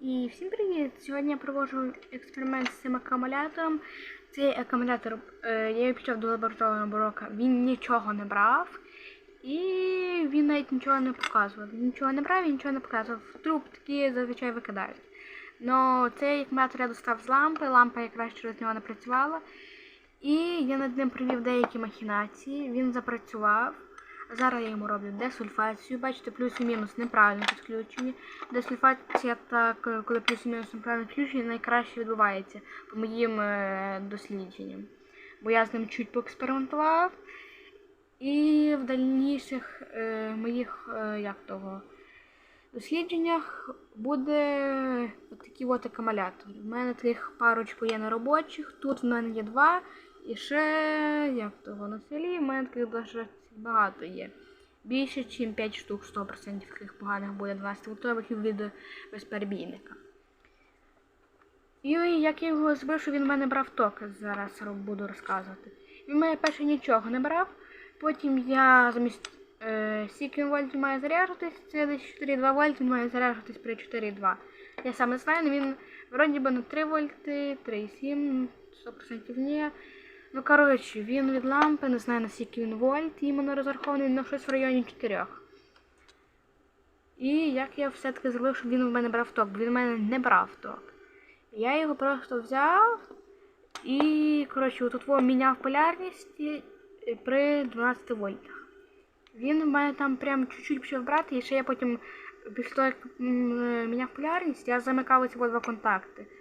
І всім привіт! Сьогодні я проводжу експеримент з цим акумулятором. Цей акумулятор, е, я його до лабораторного рока, він нічого не брав. І він навіть нічого не показував. Нічого не брав і нічого не показував. Труб такі зазвичай викидають. Но цей акумулятор я достав з лампи, лампа якраз через нього не працювала. І я над ним провів деякі махінації, він запрацював. Зараз я йому роблю десульфацію. Бачите, плюс і мінус неправильно підключені. Десульфація, так, е, коли плюс і мінус неправильно підключені, найкраще відбувається по моїм е, дослідженням. Бо я з ним чуть поекспериментував. І в дальніших е, моїх е, як того, дослідженнях буде такий от акумулятор. У мене таких парочку є неробочих, тут в мене є два. І ще, як того, на селі в мене таких багато є. Більше, ніж 5 штук, 100% таких поганих буде 12 вольтових від безперебійника. І як я його збив, що він в мене брав ток, зараз буду розказувати. Він в мене перше нічого не брав, потім я замість е, скільки він вольтів має заряджатись, це десь 4,2 вольт, він має заряджатись при 4,2. Я сам не знаю, він вроді би на 3 вольти, 3,7, 100% ні. Ну, коротше, він від лампи, не знаю наскільки він вольт, іменно розрахований, на щось в районі 4. І як я все-таки зробив, щоб він у мене брав ток, бо він у мене не брав ток. Я його просто взяв і, коротше, отут во міняв полярність і при 12 вольтах. Він у мене там прям чуть-чуть почав брати, і ще я потім, після того, як е, міняв полярність, я замикав оці два контакти е,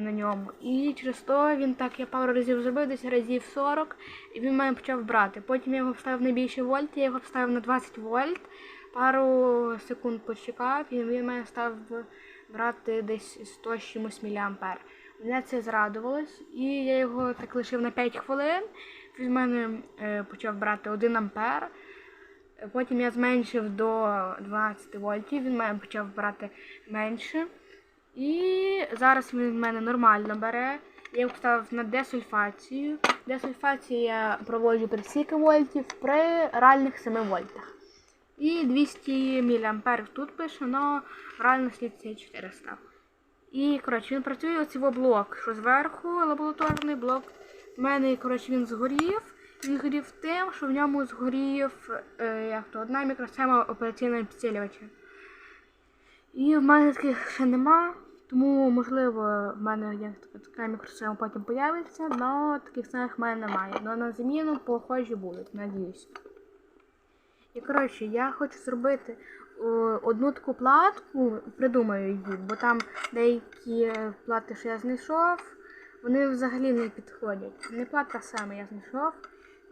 на ньому. І через то він так, я пару разів зробив, десь разів 40, і він мене почав брати. Потім я його вставив на більший вольт, я його вставив на 20 вольт, пару секунд почекав, і він мене став брати десь 100 з чимось міліампер. Мене це зрадувалось, і я його так лишив на 5 хвилин. Він мене е, почав брати 1 ампер. Потім я зменшив до 12 вольтів, він мене почав брати менше. І зараз він в мене нормально бере. Я його поставив на десульфацію. Десульфацію я проводжу при стільки вольтів при реальних 7 вольтах. І 200 мА тут пише, але в реальності це 400. І, коротше, він працює во блок, що зверху лабораторний блок. У мене, коротше, він згорів. Він згорів тим, що в ньому згорів е, як то, одна мікросхема операційного підсилювача. І в мене таких ще нема, тому, можливо, в мене як така, мікросхема потім появиться, але таких самих в мене немає. Але на заміну похожі будуть, надіюсь. І коротше, я хочу зробити одну таку платку, придумаю її, бо там деякі плати, що я знайшов, вони взагалі не підходять. Не плата саме я знайшов.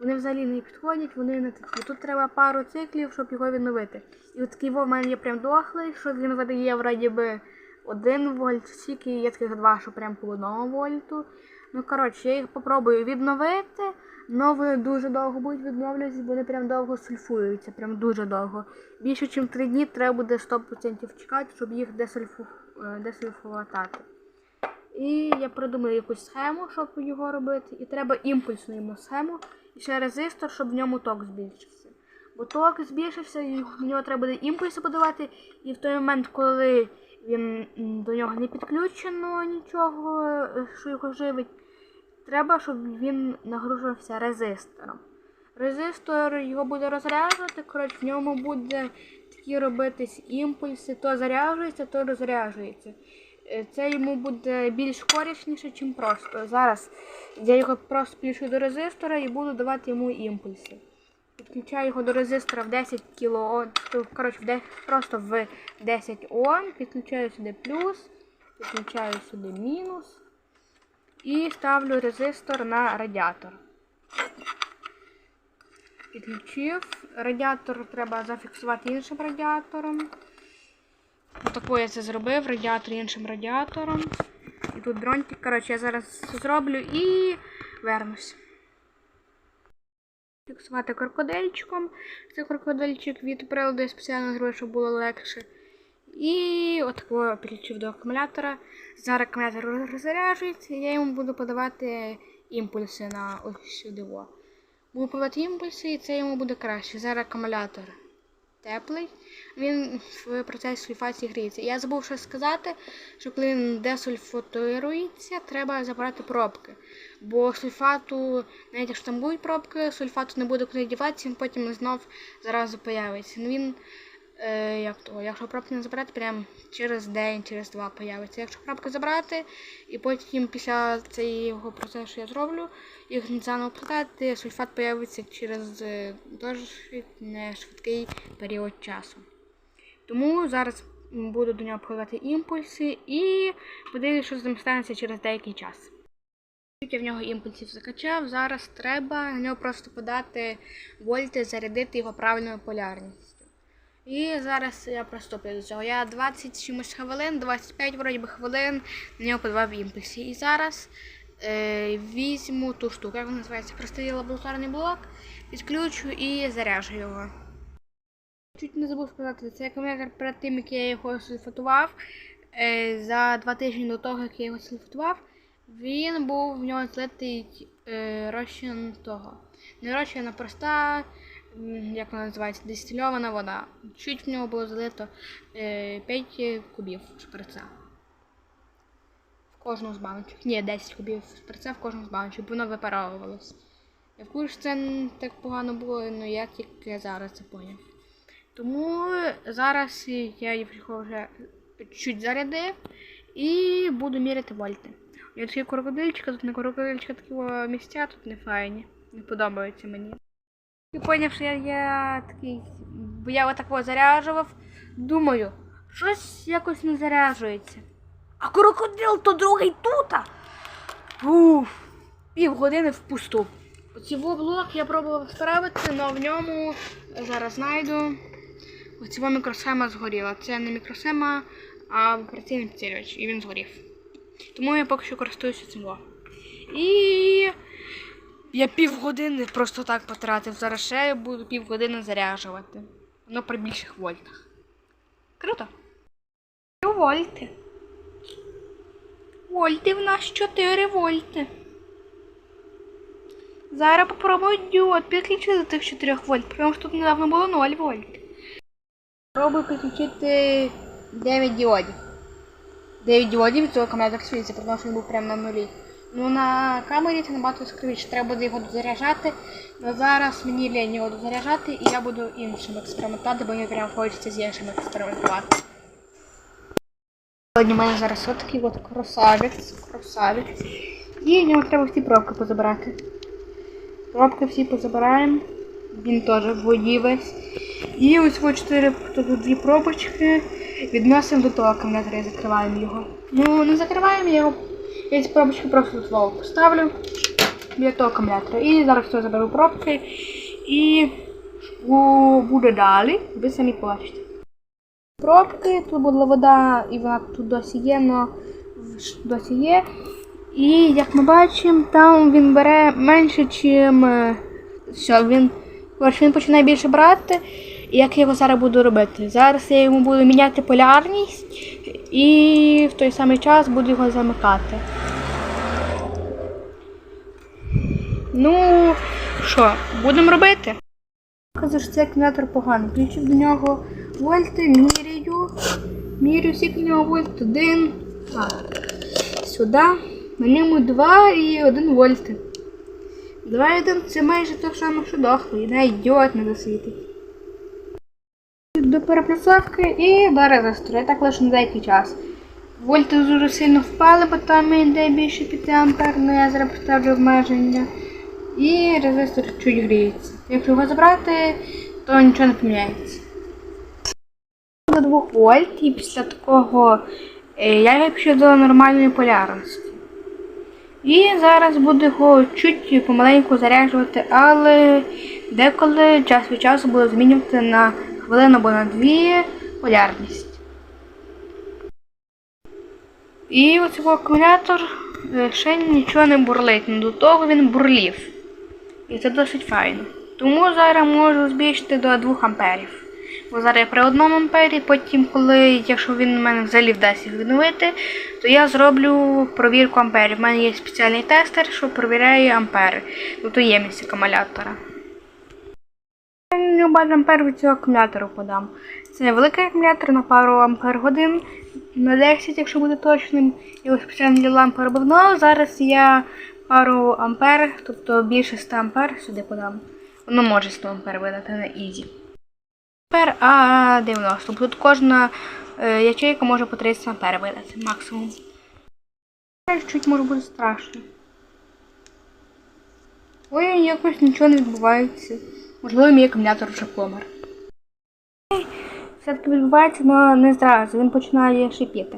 Вони взагалі не підходять, вони не такі. Тут треба пару циклів, щоб його відновити. І от такий в мене є прям дохлий, що він видає вроді би 1 вольт, стільки є таких два, що прям по 1 вольту. Ну коротше, я їх попробую відновити. Нові дуже довго будуть відновлюватися, вони прям довго сульфуються, прям дуже довго. Більше, ніж 3 дні треба буде 100% чекати, щоб їх десульфу... е, десульфувати. І я придумаю якусь схему, щоб його робити. І треба імпульсну йому схему. Ще резистор, щоб в ньому ток збільшився. Бо ток збільшився, і в нього треба буде імпульси подавати. І в той момент, коли він до нього не підключено нічого, е, що його живить, треба, щоб він нагружувався резистором. Резистор його буде розряджувати, коротше, в ньому буде такі робитись імпульси, то заряджується, то розряджується. Це йому буде більш корисніше, ніж просто. Зараз я його просто підключу до резистора і буду давати йому імпульси. Підключаю його до резистора в 10 кОм, коротше, просто в 10 Ом, підключаю сюди плюс, підключаю сюди мінус і ставлю резистор на радіатор. Підключив. Радіатор треба зафіксувати іншим радіатором. Отако я це зробив, радіатор іншим радіатором. І тут дронтик. Коротше, я зараз це зроблю і вернусь. Фіксувати крокодильчиком. Це крокодильчик від приладу я спеціально зробив, щоб було легше. І отако підключив до акумулятора. Зараз акумулятор розряджується, і я йому буду подавати імпульси на ось сюди. Буду подавати імпульси, і це йому буде краще. Зараз акумулятор теплий. він в процесі сульфації гріється. Я забув щось сказати, що коли він десульфатується, треба забрати пробки. Бо сульфату, навіть якщо там будуть пробки, сульфату не буде куди діватися, він потім знов зразу появиться. Ну він, е, як то, якщо пробки не забрати, прям через день, через два появиться. Якщо пробки забрати, і потім після цього процесу, я зроблю, їх заново платати, сульфат появиться через е, досить не швидкий період часу. Тому зараз буду до нього прикладати імпульси і подивлюсь, що з ним станеться через деякий час. Я в нього імпульсів закачав, зараз треба на нього просто подати вольти, зарядити його правильною полярністю. І зараз я приступлю до цього. Я 20 чимось хвилин, 25 вроді би хвилин на нього подавав імпульси. І зараз е, візьму ту штуку, як вона називається, простий лабораторний блок, підключу і заряжу його. Чуть не забув сказати, це акумулятор перед тим, як я його сульфатував. Е, за два тижні до того, як я його сульфатував, він був в нього злитий е, розчин того. Не розчин, а проста, як вона називається, дистильована вода. Чуть в нього було залито е, 5 кубів шприца. В кожну з баночок. Ні, 10 кубів шприца в кожну з баночок, бо воно випаровувалось. Я в курсі це не так погано було, ну я тільки зараз це поняв. Тому зараз я його вже чуть зарядив і буду міряти вольти. Я такі крокодильчика, тут не крокодильчика такі місця, тут не файні. Не подобаються мені. І поняв, що я, я такий, бо я отак от заряджував, думаю, щось якось не заряджується. А крокодил то другий тута. Уф, півгодини впусту. Оці блок я пробував справити, але в ньому зараз знайду. Оцього мікросхема згоріла. Це не мікросхема, а операційний підсилювач, і він згорів. Тому я поки що користуюся цим. І я півгодини просто так потратив. Зараз ще я буду півгодини заряджувати. Воно при більших вольтах. Круто. Вольти. Вольти в нас 4 вольти. Зараз попробую діод підключити до тих 4 вольт, тому що тут недавно було 0 вольт. Пробую підключити 9 діодів. 9 діодів цього акумулятор світиться, тому що він був прямо на нулі. Ну на камері це набагато скривіше. Треба буде його дозаряджати. Але зараз мені лінь його дозаряджати і я буду іншим експериментувати, бо мені прямо хочеться з іншим експериментувати. Сьогодні в мене зараз отакий от красавець, красавець. І в нього треба всі пробки позабирати. Пробки всі позабираємо. Він теж в. І ось ось чотири дві пробочки. Відносимо до того акумулятора і закриваємо його. Ну, не закриваємо його. Я пробочки просто тут лову поставлю біля того акумулятора. І зараз все заберу пробки. І що буде далі, ви самі побачите. Пробки, тут була вода, і вона тут досі є, но досі є. І як ми бачимо, там він бере менше, чим е, все, він, він починає більше брати. І як я його зараз буду робити? Зараз я йому буду міняти полярність і в той самий час буду його замикати. Ну, що, будемо робити? Кажу, що цей акумулятор поганий. Включив до нього вольти, міряю. Міряю скільки в нього вольт. Один. Так. Сюди. На ньому 2 і 1 вольти. 2 і 1 це майже те саме, що дохлий. Навіть діод не засвітить. До переплюсовки і до резистору. Я так лише на деякий час. Вольти дуже сильно впали, бо там йде більше 5 ампер, але я зараз поставлю обмеження. І резистор чуть гріється. Якщо його забрати, то нічого не поміняється. До 2 вольт і після такого е, я пішов до нормальної полярності. І зараз буду його чуть помаленьку заряджувати, але деколи час від часу буду змінювати на хвилину або на дві полярність. І оцей акумулятор ще нічого не бурлить, до того він бурлів. І це досить файно. Тому зараз можу збільшити до 2 амперів. Бо зараз я при 1 ампері, потім, коли, якщо він у мене взагалі вдасться відновити, то я зроблю провірку амперів. У мене є спеціальний тестер, що перевіряє ампери, тобто ємність акумулятора. Я бачу ампер від цього акумулятору подам. Це великий акумулятор на пару ампер годин, на 10, якщо буде точним. І ось спеціально для лампи робив. Ну, зараз я пару ампер, тобто більше 100 ампер сюди подам. Воно може 100 ампер видати на ізі. Ампер а 90. Тут кожна е, ячейка може по 30 ампер видати максимум. Чуть може бути страшно. Ой, якось нічого не відбувається. Можливо, мій акумулятор вже помер. Все-таки відбувається, але не зразу. Він починає шипіти.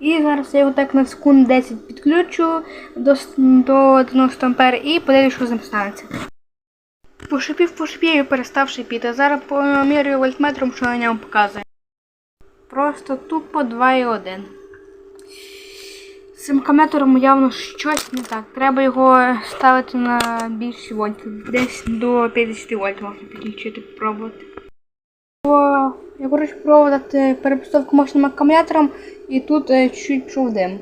І зараз я його так на секунд 10 підключу до, до 90 ампер і подивлюсь, що з ним станеться. Пошипів, пошипів і перестав шипіти. Зараз помірюю вольтметром, що на ньому показує. Просто тупо 2,1. З цим явно щось не так. Треба його ставити на більші вольти. Десь до 50 вольт можна підключити, попробувати. Я коротше пробувати перепустовку мощним акумулятором і тут е, чуть-чуть пішов дим.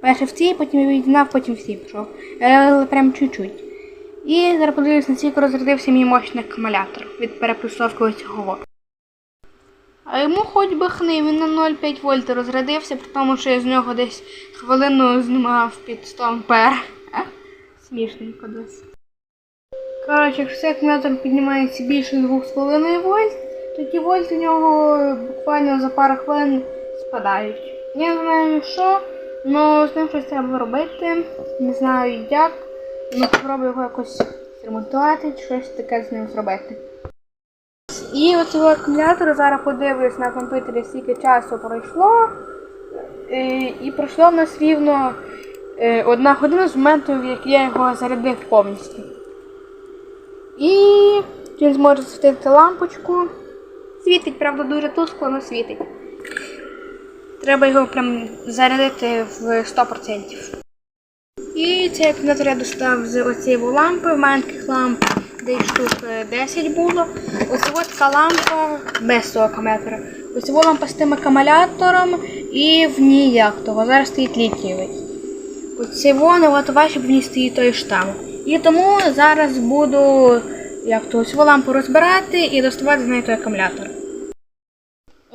Перше в цій, потім відігнав, потім в цій пішов. Е, Але прям чуть-чуть. І зараз подивлюсь, наскільки розрядився мій мощний акумулятор від переплюсовки цього. А йому хоч би хни, він на 0,5 вольт розрядився, при тому, що я з нього десь хвилину знімав під 100 ампер. Смішненько десь. Коротше, якщо акумулятор піднімається більше 2,5 вольт, то ті вольти у нього буквально за пару хвилин спадають. Я не знаю що, але з ним щось треба робити. Не знаю як. Ну, спробую його якось ремонтувати, чи щось таке з ним зробити. І оцього акумулятора зараз подивлюсь на комп'ютері, скільки часу пройшло. Е, І пройшло в нас рівно е, одна година з моменту, як я його зарядив повністю. І він зможе світити лампочку. Світить, правда, дуже тускло, але світить. Треба його прям зарядити в 100%. І цей акумулятор я достав з оцієї лампи, в мене ламп десь штук е, 10 було. Ось ось така лампа без цього акумулятора. Ось ось лампа з тим акумулятором і в ній як того. Зараз стоїть літієвий. Ось це воно, от ваші в ній стоїть той штам. І тому зараз буду як то ось лампу розбирати і доставати з неї той акумулятор.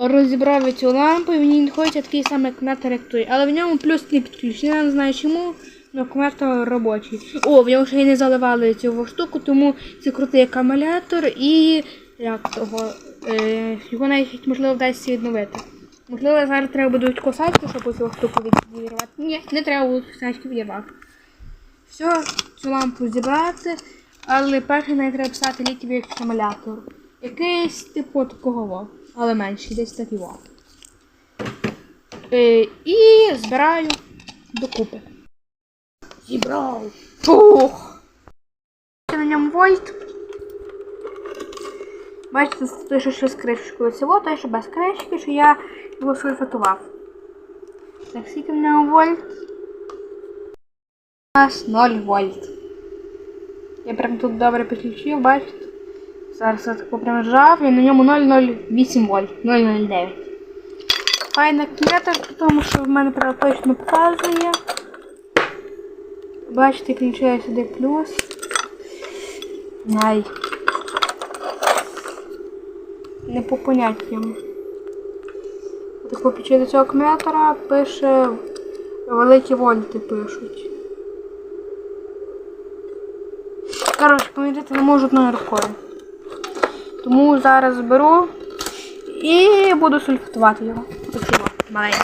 Розібрав цю лампу, і в ній знаходиться такий самий акумулятор, як той. Але в ньому плюс не підключений, я не знаю чому, але акумулятор робочий. О, в нього ще й не заливали цю штуку, тому це крутий акумулятор і як того, е, його навіть можливо вдасться відновити. Можливо, зараз треба буде косачки, щоб цю штуку відірвати. Ні, не треба буде косачки відірвати. Все, цю лампу зібрати, але перше не треба писати літівий акумулятор. Якийсь типу такого, але менший, десь такий во. Е, і збираю докупи. Зібрав. Фух. На ньому вольт. Бачите, той, що ще з кришечкою. Цього, той, що без кришки, що я його сульфатував. Так, скільки в ньому вольт? У нас 0 вольт. Я прям тут добре підключив, бачите? Зараз я тако прям жав, і на ньому 0,08 вольт, 0,09. Файна клета, тому що в мене правда точно показує. Бачите, включаю сюди плюс. Най. Не по поняттям. Так попічу до цього акумулятора пише великі вольти пишуть. Коротше, поміряти не можу одною рукою. Тому зараз беру і буду сульфатувати його. Оцього маленький.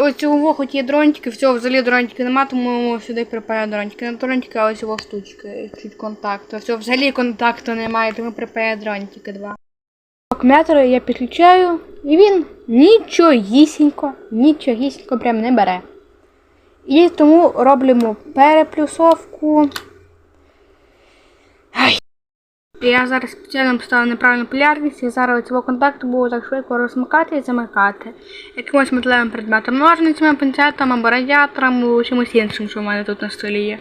Оцього хоч є дронтики, всього взагалі дронтики нема, тому сюди припаю дронтики. Не дронтики, а ось його штучки, чуть контакту. Все, взагалі контакту немає, тому припаю дронтики два. Акумулятор я підключаю, і він нічогісінько, нічогісінько прям не бере. І тому робимо переплюсовку. Ай. Я зараз спеціально поставив неправильну полярність і зараз цього контакту буду так швидко розмикати і замикати. Якимось металевим предметом, ножницями, пінцетом або радіатором, або чимось іншим, що в мене тут на столі є.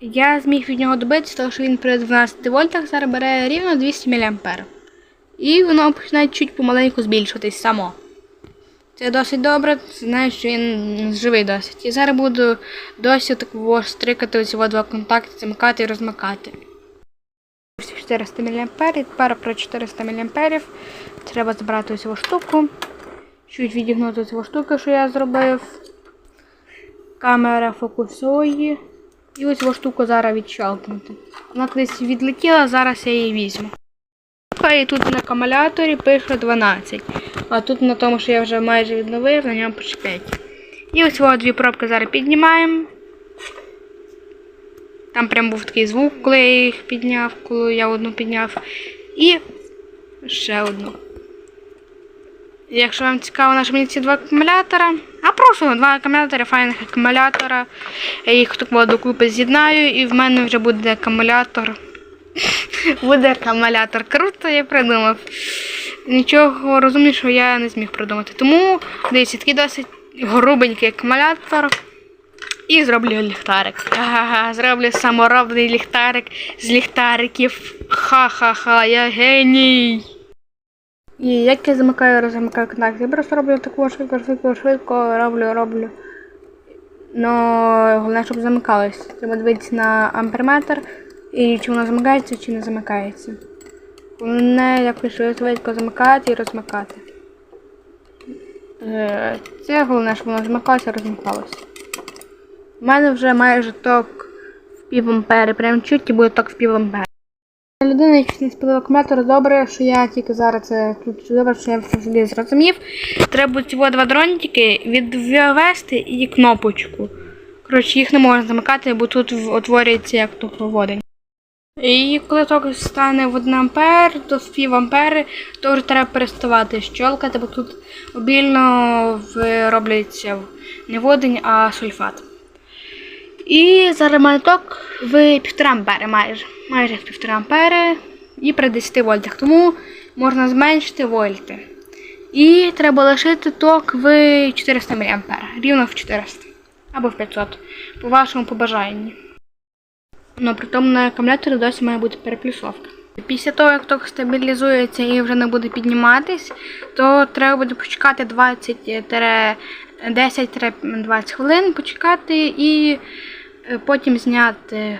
Я зміг від нього добитися, тому що він при 12 вольтах зараз бере рівно 200 мА. І воно починає чуть помаленьку збільшуватись само. Це досить добре, знаєш, що він живий досить. І зараз буду досі такого стрикати його два контакти, замикати і розмикати. Ось 400 мА, тепер про 400 мА треба забрати цю штуку. Чуть відігнути цю штуку, що я зробив. Камера фокусує. І ось цю штуку зараз відщелкнути. Вона колись відлетіла, зараз я її візьму. І тут на акумуляторі пише 12. А тут на тому, що я вже майже відновив, на ньому пише 5. І ось дві пробки зараз піднімаємо. Там прям був такий звук, коли я їх підняв, коли я одну підняв. І ще одну. Якщо вам цікаво наш мені ці два акумулятора, а просто два акумулятора, файних акумулятора. Я їх так докупи з'єднаю і в мене вже буде акумулятор. Буде акумулятор. Круто я придумав. Нічого розумнішого я не зміг придумати. Тому дивіться, такий досить грубенький акумулятор. І зроблю ліхтарик. Ага, зроблю саморобний ліхтарик з ліхтариків. Ха-ха-ха, я геній. І як я замикаю, розмикаю контакт, я просто роблю таку швидко, швидко, швидко, роблю, роблю. Ну, головне, щоб замикалось. Треба дивитися на амперметр і чи воно замикається, чи не замикається. Головне якось швидко замикати і розмикати. Е, Це головне, щоб воно замикалося і розмикалося. У мене вже майже ток в пів ампери, прям чуть і буде ток в пів ампери. Людина, спалив акумулятор, добре, що я тільки зараз це включу. Добре, що я все зрозумів. Треба ці два дронтики відвести і кнопочку. Коротше, їх не можна замикати, бо тут утворюється як то проводень. І коли ток стане в 1 ампер, то в пів ампери, то вже треба переставати щолкати, бо тут обільно в- робляться не водень, а сульфат. І зараз має в 1,5 ампери майже. Майже в 1,5 ампери і при 10 вольтах. Тому можна зменшити вольти. І треба лишити ток в 400 мА. Рівно в 400. Або в 500. По вашому побажанні. Ну, при тому на акумуляторі досі має бути переплюсовка. Після того, як ток стабілізується і вже не буде підніматись, то треба буде почекати 20-10-20 хвилин, почекати і потім зняти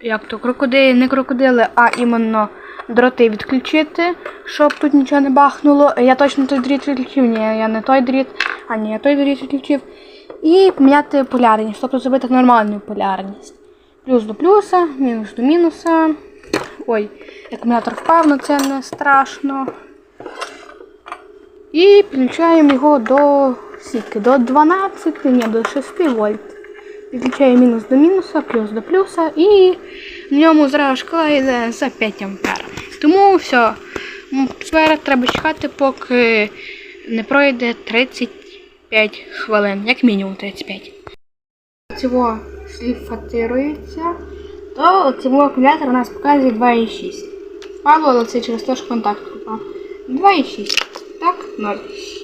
як то крокодили, не крокодили, а іменно дроти відключити, щоб тут нічого не бахнуло. Я точно той дріт відключив, ні, я не той дріт, а ні, я той дріт відключив. І поміняти полярність, тобто зробити нормальну полярність. Плюс до плюса, мінус до мінуса. Ой, акумулятор впав, але це не страшно. І підключаємо його до скільки? До 12, ні, до 6 вольт. Підключаємо мінус до мінуса, плюс до плюса і в ньому зразу шкала йде за 5 ампер. Тому все. Тепер треба чекати, поки не пройде 35 хвилин, як мінімум 35. Цього шліфатирується, то цього акумулятор у нас показує 2,6. Впало, але це через те, що контакт попав. 2,6. Так, 0.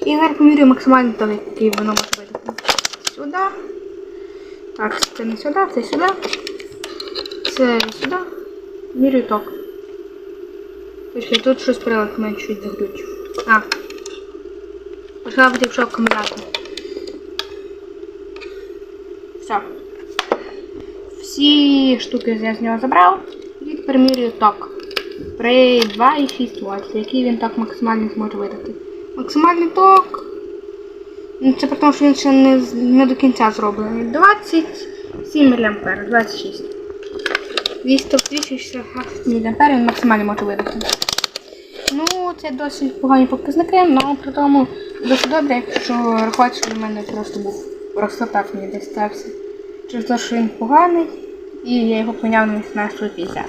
І зараз помірюю максимальний ток, який воно може видати. Сюди. Так, це не сюди, це сюди. Це сюди. Мірюю ток. Почекай, тут щось прилад мене чуть заглючив. А. Пошла бути, якщо акумулятор. Все. Всі штуки я з нього забрав і тепер міряю ток. При 2,6 Вт, який він так максимально зможе видати. Максимальний ток. Ну, це при тому, що він ще не, не до кінця зроблений. 27 мА, 26. 260 мА він максимально може видати. Ну, це досить погані показники, але при тому досить добре, якщо рахувати, що в мене просто був просто так мені десь стався. Через те, що він поганий, і я його поміняв на 1850.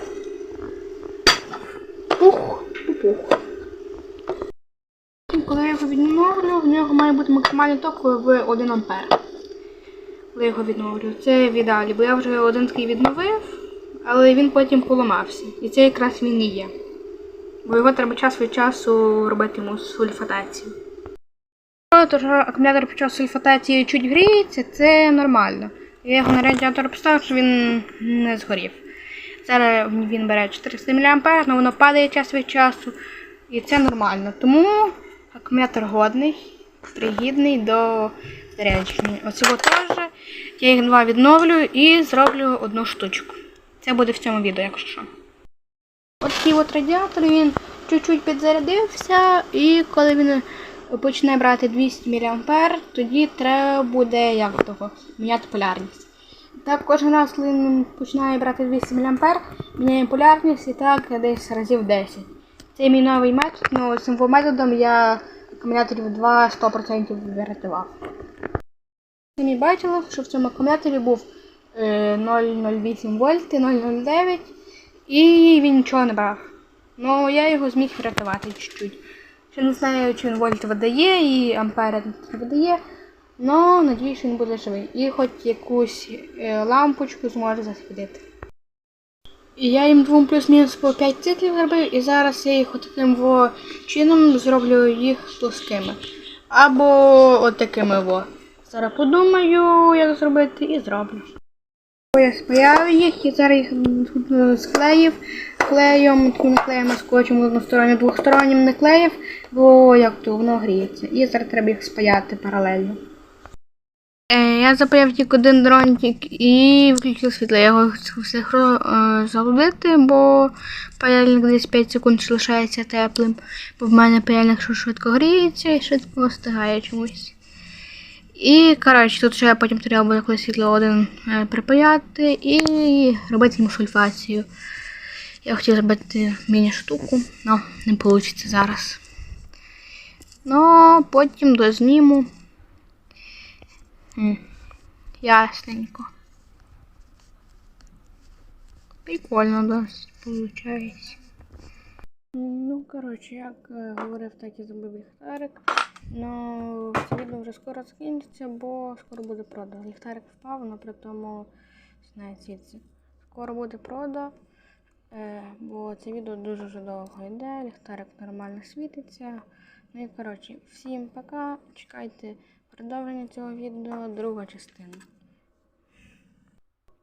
Пух, пух. Відновлю, в нього має бути максимальний ток в 1 А. Коли його відновлю. Це в ідеалі, бо я вже один такий відновив, але він потім поламався. І це якраз він і є. Бо його треба час від часу робити йому сульфатацію. Тож акумулятор під час сульфатації чуть гріється, це нормально. Я його на радіатор поставив, щоб він не згорів. Зараз він бере 400 мА, але воно падає час від часу. І це нормально. Тому акумулятор годний. пригідний до зарядження. Оцього теж. Я їх два відновлю і зроблю одну штучку. Це буде в цьому відео, якщо що. От такий от радіатор, він чуть-чуть підзарядився, і коли він почне брати 200 мА, тоді треба буде як того, міняти полярність. Так, кожен раз, коли він починає брати 200 мА, міняємо полярність і так десь разів 10. Це мій новий метод, ну цим методом я акумуляторів 2 100% врятував. Самі бачили, що в цьому акумуляторі був е, 0,08 вольти, 0,09 і він нічого не брав. Ну я його зміг врятувати чуть-чуть. Ще не знаю, чи він вольт видає і ампери не видає, але надіюсь, що він буде живий. І хоч якусь е, лампочку зможе засвітити. Я їм двом плюс-мінус по 5 циклів зробив, і зараз я їх таким во чином зроблю їх плоскими. Або от такими во. Зараз подумаю, як зробити, і зроблю. Я спаяв їх і зараз їх е, склеїв клеєм, таким наклеєм скотчем одностороннім, двостороннім не клеїв, бо як то воно гріється. І зараз треба їх спаяти паралельно. Е, я запаяв тільки один дрончик і включив світло. Я його всіх е, залудити, бо паяльник десь 5 секунд лишається теплим, бо в мене паяльник швидко гріється і швидко остигає чомусь. І, коротше, тут ще потім треба буде коли світло один е, припаяти і робити йому сульфацію. Я хотів зробити міні-штуку, але не вийде зараз. Ну, потім дозніму. М, Ясненько. Прикольно досить виходить. Ну, коротше, як е, говорив, так і зробив ліхтарик. Ну, це відео вже скоро закінчиться, бо скоро буде продано. Ліхтарик впав, але при тому звідси. Скоро буде продано, е, бо це відео дуже вже довго йде, ліхтарик нормально світиться. Ну і коротше, всім пока. Чекайте продовження цього відео, друга частина.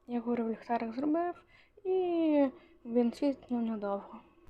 Я горів ліхтарик зробив і він світнув ну, недовго.